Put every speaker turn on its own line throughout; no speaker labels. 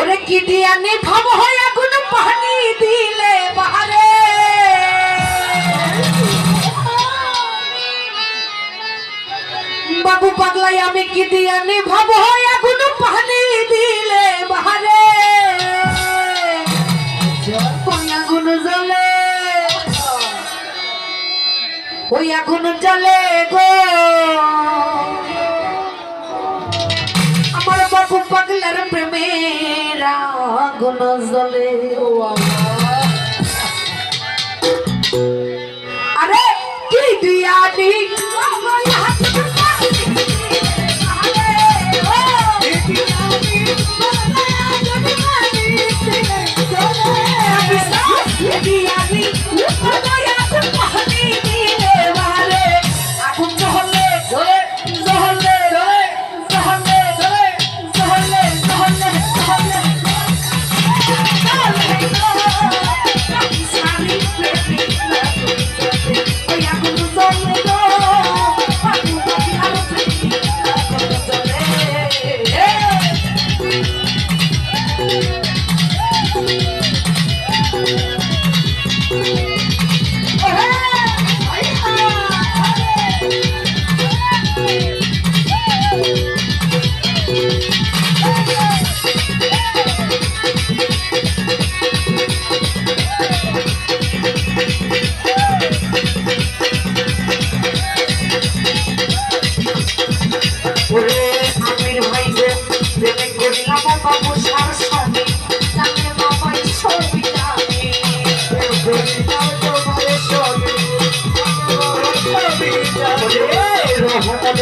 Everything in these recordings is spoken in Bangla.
ওরে কি দিয়া নিভব হয় গুন পানি দিলে বাহারে। বাবু পাগলাই, আমি কি দিয়া নিভব হয় তোমার প্রেমের আগুন জ্বলে আরে কি দিয়ানি?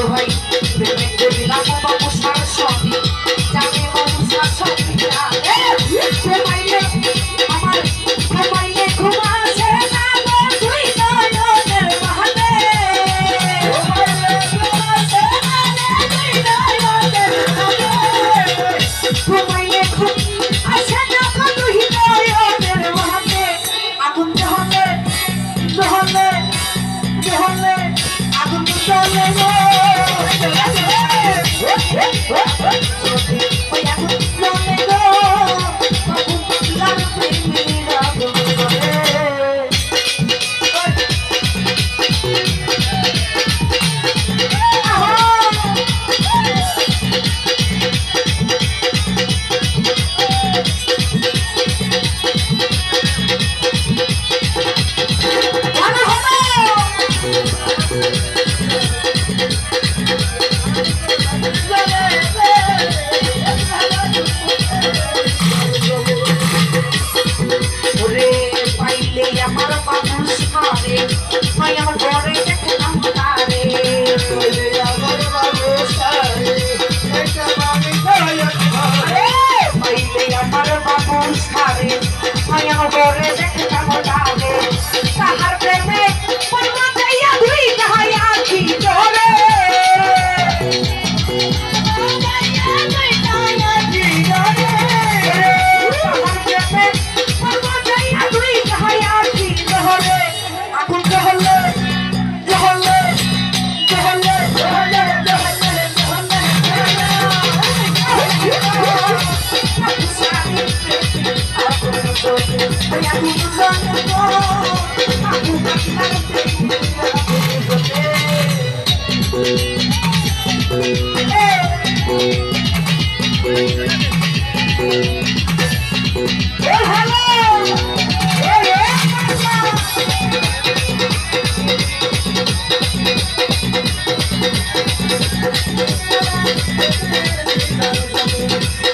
ভাই চলে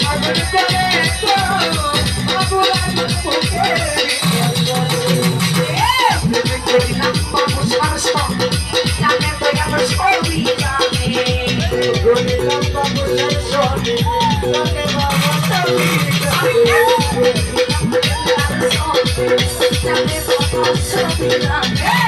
I'm gonna go. Yeah.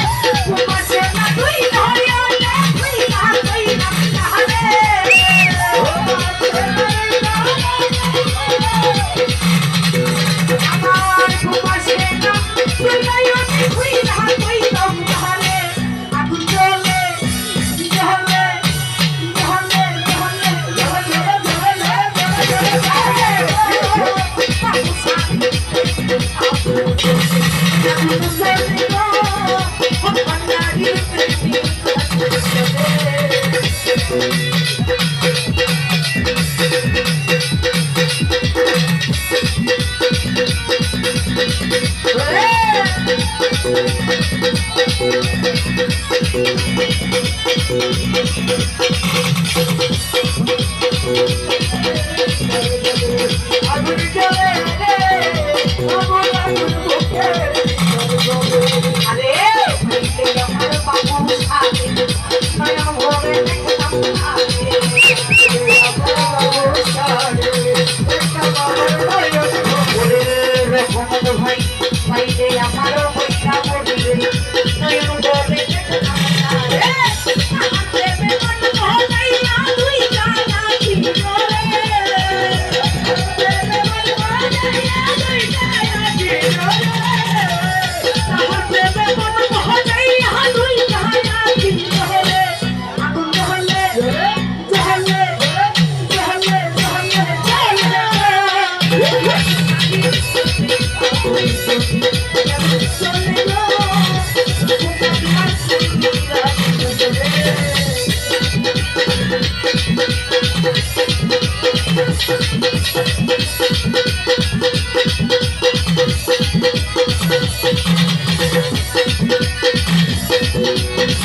Thank you.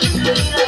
Thank you.